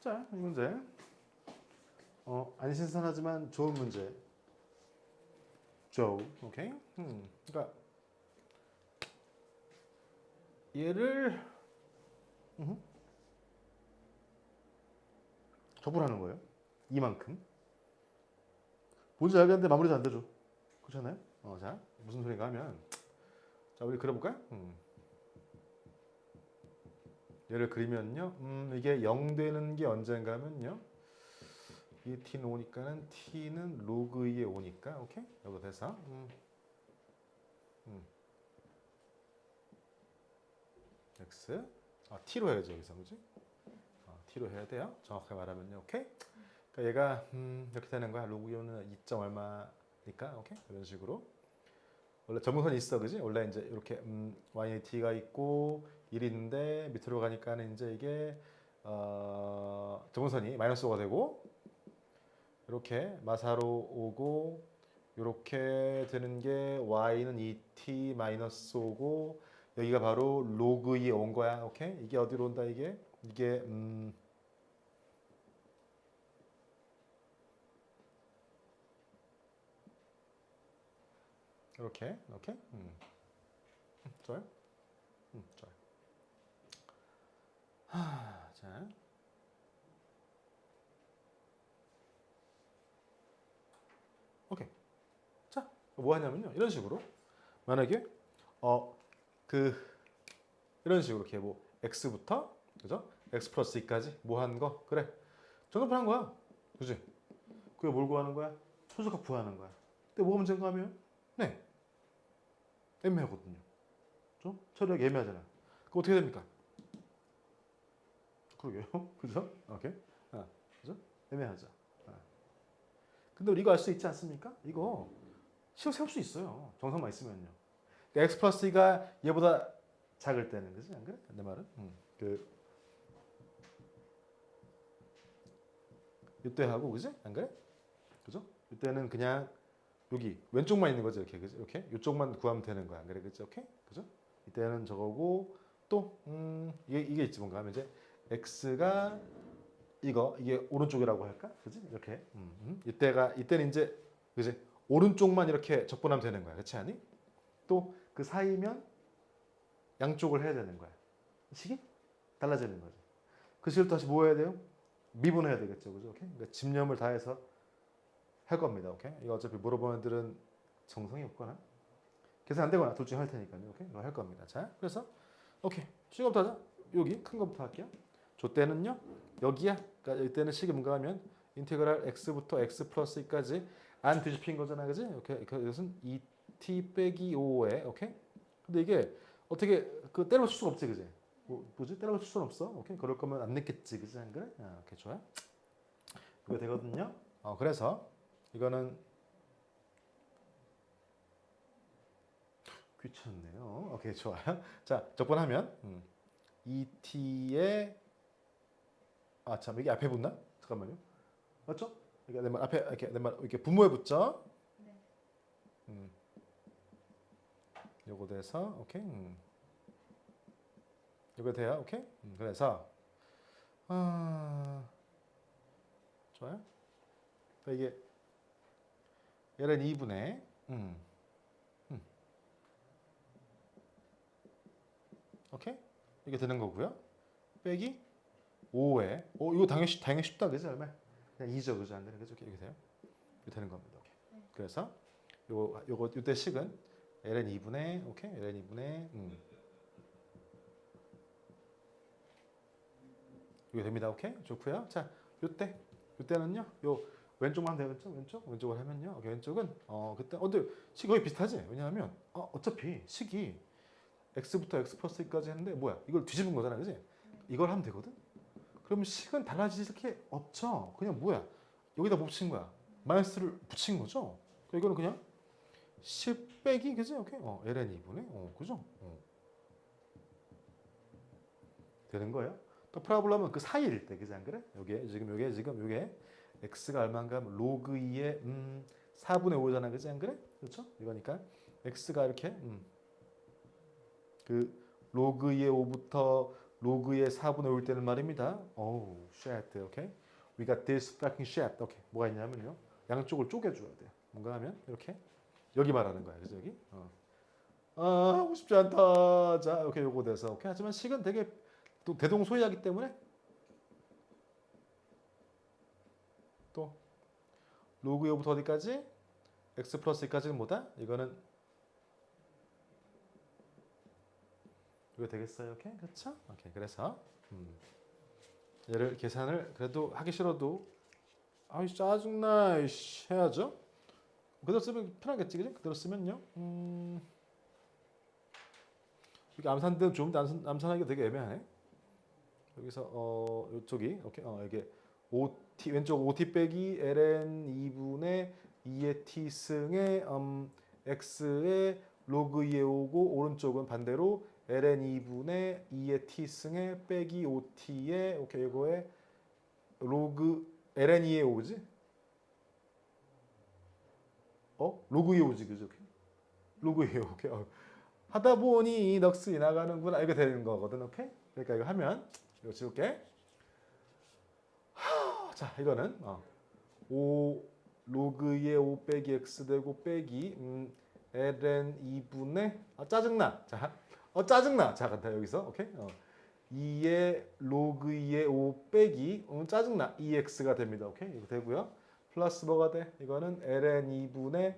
자, 이 문제. 어, 안 신선하지만 좋은 문제. 조, 오케이? 음, 그러니까 얘를 음, 접으라는 거예요. 이만큼. 뭔지 알겠는데 마무리도 안 되죠. 그렇잖아요? 어, 자, 무슨 소리인가 하면 자, 우리 그려볼까요? 음. 얘를 그리면요. 음, 이게 0 되는 게 언젠가 하면요. 이 t는 5니까는 t는 로그 2에 5니까 오케이? 여기 돼서 음. 음. x 아, t로 해야죠 여기서 그지? 어, t로 해야 돼요. 정확하게 말하면요. 오케이? 그러니까 얘가 음, 이렇게 되는 거야. 로그 2는 2점 얼마니까 오케이? 이런 식으로 원래 점선이 있어 그지? 원래 이제 이렇게 음, y t가 있고 1이 있는데 밑으로 가니까는 이제 이게 어, 점선이 마이너스 5가 되고 이렇게 마사로 오고 이렇게 되는 게 y는 2t 마이너스 5고 여기가 바로 로그 2에 온 거야. 오케이? 이게 어디로 온다 이게? 이게 음 이렇게 이렇게 음. 음, 좋아요. 음, 좋아요. 하, 자. 오케이. 자, 뭐 하냐면요. 이런 식으로 만약에 어 그 이런 식으로 이렇게 뭐 x부터 그죠? x 플러스 2까지 뭐 한 거? 그래. 정답을 한 거야. 그지? 그게 뭘 구하는 거야? 소수값 구하는 거야. 근데 뭐가 문제인가 하면 네. 애매하거든요. 좀 처리하기 애매하잖아. 그 어떻게 됩니까? 그러게요. 그죠? 오케이. 아, 그죠? 애매하죠. 아. 근데 우리 이거 알 수 있지 않습니까? 이거 시력 세울 수 있어요. 정성만 있으면요. 그러니까 x 플러스 2가 얘보다 작을 때는 그지? 안 그래? 내 말은? 음. 그 이때 하고 그지? 안 그래? 그죠? 이때는 그냥 여기 왼쪽만 있는 거죠 이렇게 그죠? 이렇게 이쪽만 구하면 되는 거야 안 그래 그죠? 오케이 그죠? 이때는 저거고 또 음, 이게 이게 있지 뭔가 하면 이제 x가 이거 이게 오른쪽이라고 할까? 그지? 이렇게 음, 음. 이때가 이때는 이제 그지? 오른쪽만 이렇게 적분하면 되는 거야 그렇지 않니? 또 그 사이면 양쪽을 해야 되는 거야 식이 달라지는 거죠 그 식을 다시 뭐 해야 돼요? 미분해야 되겠죠 그죠? 오케이? 그러니까 집념을 다해서 할 겁니다. 오케이? 이거 어차피 물어보는 애들은 정성이 없거나 계산 안 되거나 둘 중에 할 테니까요. 오케이? 이거 할 겁니다. 자, 그래서 오케이. 하자. 여기 큰 거부터 할게요. 조 때는요. 여기야. 그러니까 이때는 식이 뭔가 하면 인테그랄 x부터 x 플러스 2까지 안 뒤집힌 거잖아. 그지? 오케이. 그 이것은 2t 빼기 5에 오케이? 근데 이게 어떻게 그 때려 맞출 수가 없지. 그지? 뭐, 뭐지? 때려 맞출 수는 없어. 오케이? 그럴 거면 안 냈겠지. 그지? 안 그래? 아, 오케이. 좋아요. 이거 되거든요. 어, 그래서 이거는 귀찮네요. 오케이 좋아요. 자 적분하면 음. 2t의 아 참 이게 앞에 붙나? 잠깐만요. 맞죠? 이게 내말 앞에 이렇게 내말 이렇게 분모에 붙죠? 네. 음. 요거 돼서 오케이. 음. 요거 돼요. 오케이. 음, 그래서 아 좋아요. 그러니까 이게 얘는 2분의 음. 음. 오케이? 이게 되는 거고요. 빼기 5에 오 이거 당연히 쉽- 당연히 쉽다 그지 얼마? 그냥 2죠 그죠 안 되는 거죠 이렇게 되요. 이렇게 되는 겁니다. 오케이. 네. 그래서 요거 요거 요때 식은 ln 2분의 오케이 ln 2분의 음. 이게 됩니다. 오케이 좋고요. 자 요때 요때는요 요 왼쪽만 되겠죠? 왼쪽? 왼쪽을 하면요. 오케이, 왼쪽은 어 그때 어 근데 식 거의 비슷하지? 왜냐하면 어, 어차피 식이 x부터 x 플러스 2까지 했는데 뭐야? 이걸 뒤집은 거잖아, 그지? 이걸 하면 되거든. 그러면 식은 달라질 게 없죠. 그냥 뭐야? 여기다 뭐 붙인 거야? 마이너스를 붙인 거죠. 그러니까 이거는 그냥 10 빼기 그지? 오케이. 어, ln 2분의 어, 그죠? 어. 되는 거예요. 또 프라블럼은 그 사이일 때 그지 안 그래? 요게 지금 요게 지금 요게 x가 얼마인가 하면 로그 2의 음, 4분의 5잖아. 그지 안 그래? 그렇죠? 이거니까 x가 이렇게 음, 그 로그 2의 5부터 로그의 4분의 5일 때는 말입니다. 어우, shit, 오케이. We got this fucking shit. 오케이. 뭐가 있냐면요. 양쪽을 쪼개줘야 돼. 뭔가 하면 이렇게 여기 말하는 거야. 그래서 여기. 어. 아 하고 싶지 않다. 자, 오케이 요거 돼서 오케이. 하지만 식은 되게 또 대동소이하기 때문에 또 로그 2부터 어디까지? x 플러스 2까지는 뭐다? 이거는 이거 되겠어요? 오케이? 그렇죠? 오케이. 그래서 음. 얘를 계산을 그래도 하기 싫어도 아이 짜증나 이씨 해야죠. 그대로 쓰면 편하겠지, 그지? 그대로 쓰면요. 음. 여기 암산대는 좀 암산, 암산하기가 되게 애매하네. 여기서 어 이쪽이 오케이 어 이게 OT 왼쪽 OT 빼기 ln 2분의 2의 t 승의 음, x의 로그 2에 오고 오른쪽은 반대로 ln 2분의 2의 t 승의 빼기 5t의 오케이 이거에 로그 ln 2에 오지? 어? 로그 2에 오지 그죠? 로그 2에 오케이. 어. 하다 보니 넋이 나가는구나 이거 되는 거거든 오케이? 그러니까 이거 하면 이거 지울게 하, 자 이거는 어. 5 로그의 5 빼기 x 되고 빼기 음, ln 2분의 아 짜증나 자 어 짜증나. 자 간다. 여기서. 오케이? 어. 2의 로그 2의 5 빼기. 음, 짜증나. 2x가 됩니다. 오케이? 이거 되고요. 플러스 뭐가 돼? 이거는 ln 2분의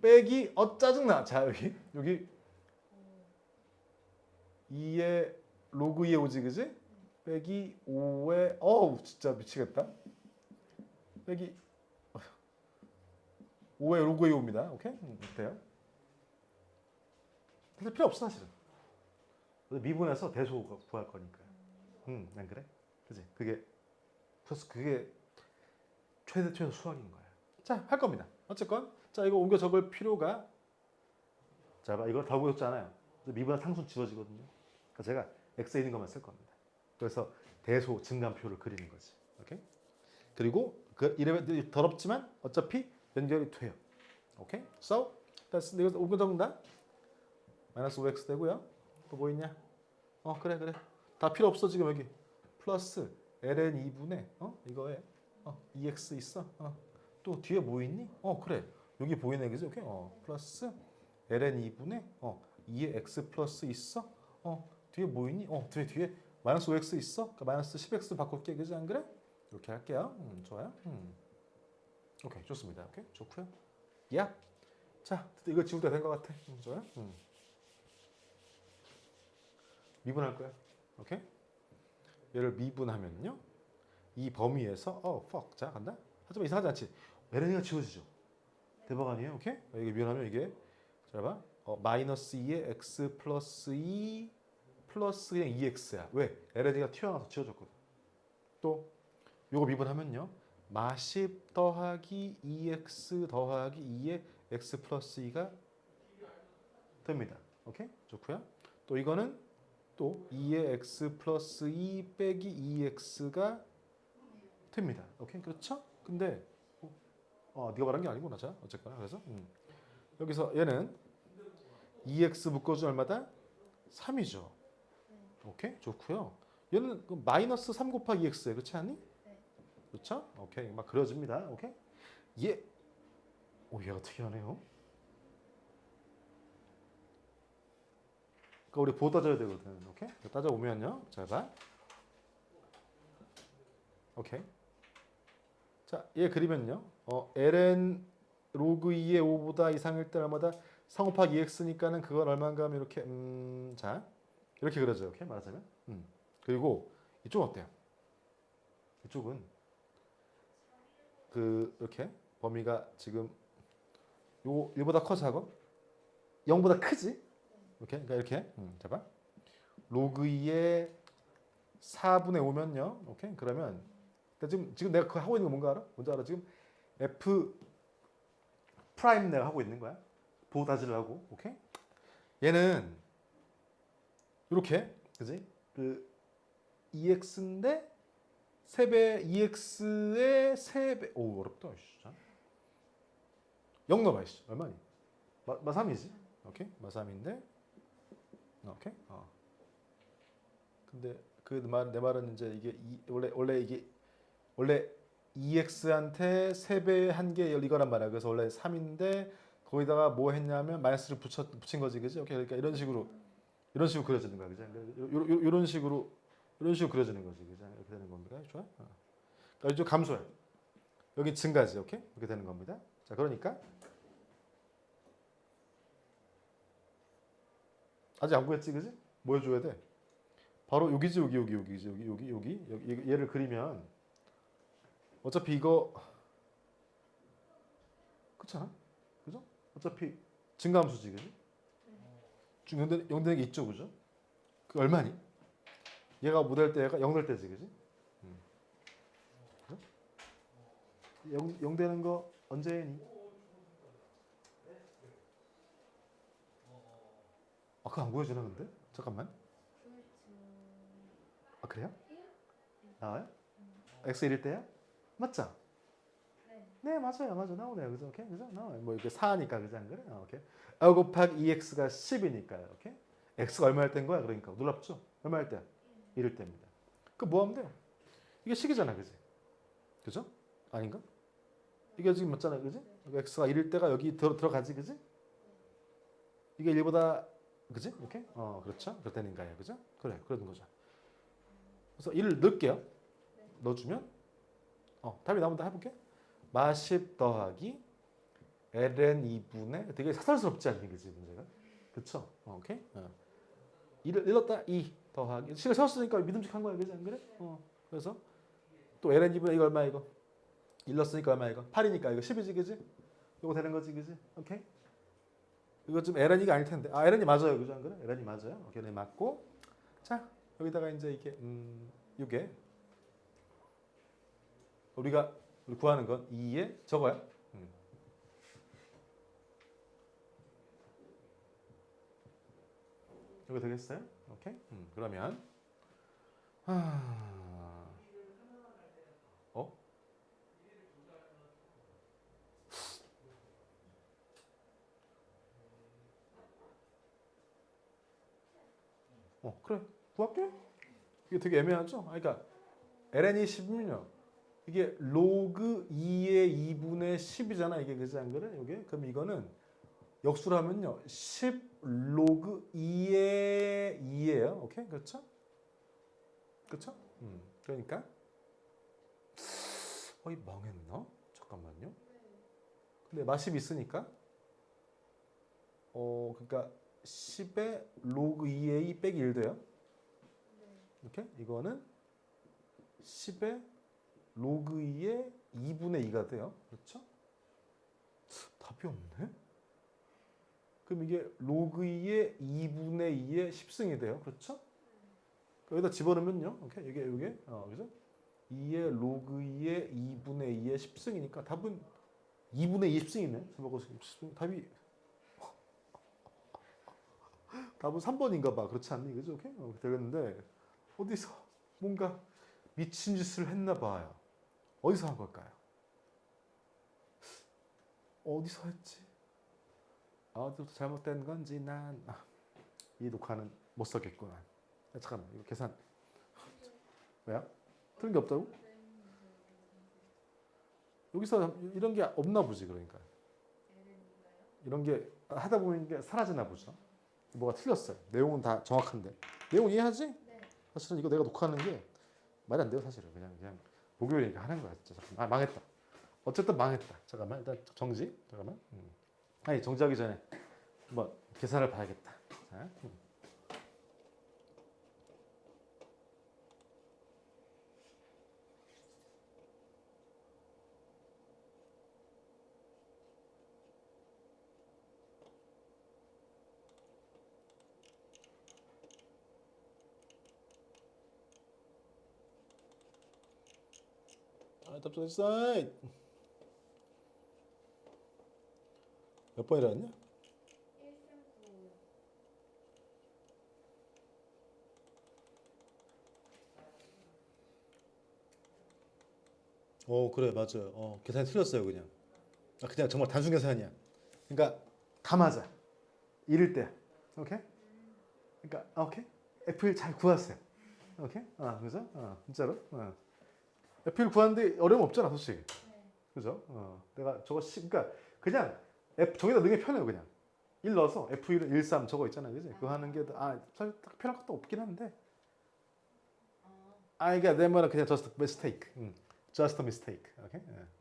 빼기. 어 짜증나. 자 여기. 여기. 2의 로그 2의 5지 그지? 빼기 5의 어우 진짜 미치겠다. 빼기. 5의 로그 2의 5입니다. 오케이? 음, 돼요 사실 필요 없어 사실은. 미분해서 대소 구할 거니까. 음안 그래? 그지 그게 그래서 그게 최대 최소 수학인 거야. 자할 겁니다. 어쨌건 자 이거 옮겨 적을 필요가 자 봐, 이거 다 보였잖아요. 미분한 상수 지워지거든요. 그러니까 제가 x에 있는 것만 쓸 겁니다. 그래서 대소 증감표를 그리는 거지. 오케이? 그리고 그 이래면 더럽지만 어차피 연결이 돼요. 오케이? So that's 옮겨 적는다 마이너스 5x 되고요. 또 뭐 있냐? 어 그래 그래. 다 필요 없어 지금 여기. 플러스 ln 2분의 어 이거에 어 2x 있어. 어. 또 뒤에 뭐 있니? 어 그래. 여기 보이네 그지? 오케이? 어 플러스 ln 2분의 어 2의 x 플러스 있어? 어 뒤에 뭐 있니? 어 뒤에 뒤에 마이너스 5x 있어? 그러니까 마이너스 10x 바꿀게 그지? 안 그래? 이렇게 할게요. 음, 좋아요. 음. 오케이 좋습니다. 오케이 좋고요. 야! 자, 이거 지울 때된것 같아. 음, 좋아요. 음. 미분할 거야. 오케이? 얘를 미분하면요. 이 범위에서 어, fuck. 자, 간다. 하지만 이상하지 않지. LN이가 지워지죠. 대박 아니에요? 오케이? 이게 미분하면 이게 자, 봐. 어, 마이너스 2의 x 플러스 2 플러스 그냥 2x야. 왜? LN이가 튀어나와서 지워졌거든. 또 요거 미분하면요. 마10 더하기 2x 더하기 2의 x 플러스 2가 됩니다. 오케이? 좋고요. 또 이거는 또 2의 x 플러스 2 빼기 2x가 됩니다. 오케이? 그렇죠? 근데 어, 어 네가 말한 게 아니구나. 자, 어쨌거나 그래서 음. 여기서 얘는 2x 묶어준 얼마다? 3이죠. 오케이? 좋고요. 얘는 그 마이너스 3 곱하기 2x에 그렇지 않니? 그렇죠? 오케이. 막 그려집니다. 오케이? 얘 오, 얘가 특이하네요. 그러니까 우리 보호 따져야 되거든. 오케이? 따져 오면요. 잘 봐. 오케이. 자, 얘 그리면요. 어, ln 로그 2의 5보다 이상일 때 얼마다 3 곱하기 2x니까는 그건 얼마인가 하면 이렇게 음, 자. 이렇게 그려져요. 오케이? 말하자면. 음. 그리고 이쪽 어때요? 이쪽은 그 이렇게 범위가 지금 요 1보다 커 작아? 0보다 크지? 이렇게 그러니까 이렇게 음, 잡아. 로그 2의 4분의 5면요. 오케이? 그러면 지금 지금 내가 그 하고 있는 거 뭔가 알아? 뭔지 알아? 지금 f 프라임 내가 하고 있는 거야. 보호 다지려고. 오케이? 얘는 이렇게 그지? 그 2x인데 3배 2x의 3배 오 어렵다 씨. 자. 0 넣어봐 씨. 얼마니? 마, 마 3이지? 오케이? 마 3인데 오케이? 어. 근데 그 말 내 말은 이제 이게 이, 원래 원래 이게 원래 2x한테 3배 한게 이거란 말이야. 그래서 원래 3인데 거기다가 뭐 했냐면 마이너스를 붙여 붙인 거지, 그지? 오케이, 그러니까 이런 식으로 이런 식으로 그려지는 거야, 그지? 이런 식으로 이런 식으로 그려지는 거지, 그지? 이렇게 되는 겁니다. 좋아? 어. 그러니까 이쪽 감소해. 여기 증가지, 오케이? 이렇게 되는 겁니다. 자, 그러니까 아직 안 구했지, 그지? 뭐 해줘야 돼? 바로 여기지, 여기, 여기, 여기지, 여기, 여기, 여기, 여기 얘를 그리면 어차피 이거 그렇잖아, 그죠? 어차피 증가함수지, 그지? 중 영대 영대는 게 있죠, 그죠? 그 얼마니? 얘가 못할 때가 영될 때지, 그지? 음. 그죠? 영 영되는 거 언제니? 아, 그거 안 보여주나 근데? 잠깐만. 아 그래요? 나와요? x 1일 때야? 맞죠? 네 맞아요 맞아 나오네요 그죠 오케이 그죠 나와요 뭐 이렇게 4니까 그죠 안 그래? 아, 오케이 r 곱하기 2x가 10이니까요 오케이 x가 얼마일 때인 거야 그러니까 놀랍죠? 얼마일 때야? 1일 때입니다 그 뭐 하면 돼요? 이게 식이잖아 그지? 그죠? 아닌가? 이게 지금 맞잖아 그지? x가 1일 때가 여기 들어, 들어가지 그지? 이게 1보다 그지? 이렇게? 어 그렇죠? 거예요 그죠? 그래 그러는 거죠. 그래서 1을 넣을게요. 넣어주면? 어 답이 나온다 해볼게. 마10 더하기 ln 2분의 되게 사설스럽지 않니 그지 문제가? 그쵸? 어, 오케이? 어. 1을 일렀다 2 더하기. 시간 세웠으니까 믿음직한 거야 그지? 안 그래? 어 그래서 또 ln 2분의 이거 얼마 이거? 일렀으니까 얼마 이거? 8이니까 이거 10이지 그지? 이거 되는 거지 그지? 오케이 이거 좀 ln이가 아닐 텐데. 아 ln이 맞아요. 그죠? 안 그래? ln이 맞아요. 오케이 ln이 맞고. 자 여기다가 이제 이게 음 이게. 우리가 우리 구하는 건 2에 저거야. 음. 이거 되겠어요? 오케이. 음, 그러면. 하... 어? 어 그래 구할게. 이게 되게 애매하죠? 아, 그러니까 ln이 10이면요. 이게 로그 2의 2분의 10이잖아. 이게 그지 안 그래? 이게 그럼 이거는 역수로 하면요. 10 로그 2의 2예요. 오케이? 그렇죠? 그렇죠? 음. 그러니까 어이 망했나? 잠깐만요. 근데 마십 있으니까 어 그러니까 10의 로그 2의 2 빼기 1 돼요. 이렇게 이거는 10의 로그 2의 2분의 2가 돼요. 그렇죠? 답이 없네. 그럼 이게 로그 2의 2분의 2의 10승이 돼요. 그렇죠? 여기다 집어넣으면요. 오케이. 이게 이게 어, 그죠? 2의 로그 2의 2분의 2의 10승이니까 답은 2분의 2 10승이네. 350 답이 답은 3번인가 봐. 그렇지 않니? 그죠? 오케이. 어, 되겠는데 어디서 뭔가 미친 짓을 했나 봐요. 어디서 한 걸까요? 어디서 했지? 어디서 잘못된 건지 난이 녹화는 못 써겠구나. 야, 잠깐만 이거 계산 왜야? 틀린 게 없다고? 여기서 이런 게 없나 보지 그러니까 이런 게 하다 보면 사라지나 보죠. 뭐가 틀렸어요. 내용은 다 정확한데 내용 이해하지? 사실은 이거 내가 녹화하는 게 말이 안 돼요 사실은 그냥 그냥 목요일이니까 하는 거야 진짜 잠깐만. 아 망했다 어쨌든 망했다 잠깐만 일단 정지 잠깐만 음. 아니 정지하기 전에 한번 계산을 봐야겠다 자, 음. 아, 답답했어. 몇 번이라 했냐? 어 그래 맞아요. 어 계산이 틀렸어요 그냥. 아 그냥 정말 단순 계산이야. 그러니까 다 맞아. 이럴 때, 오케이? 그러니까 아, 오케이. F1 잘 구하세요. 오케이? 아, 그죠? 어, 진짜로? 어. F1 구하는데 어려움 없잖아, 솔직히. 네. 그죠? 어, 내가 저거 시, 그러니까 그냥 F 저기다 넣는 게 편해요, 그냥. 1 넣어서 F1은 1, 3 저거 있잖아요, 그지? 그거 하는 게 아, 사실 딱 편할 것도 없긴 한데. 아, 아, 이게 내 말은 그냥 just a mistake. 음, just a mistake. 오케이? 예.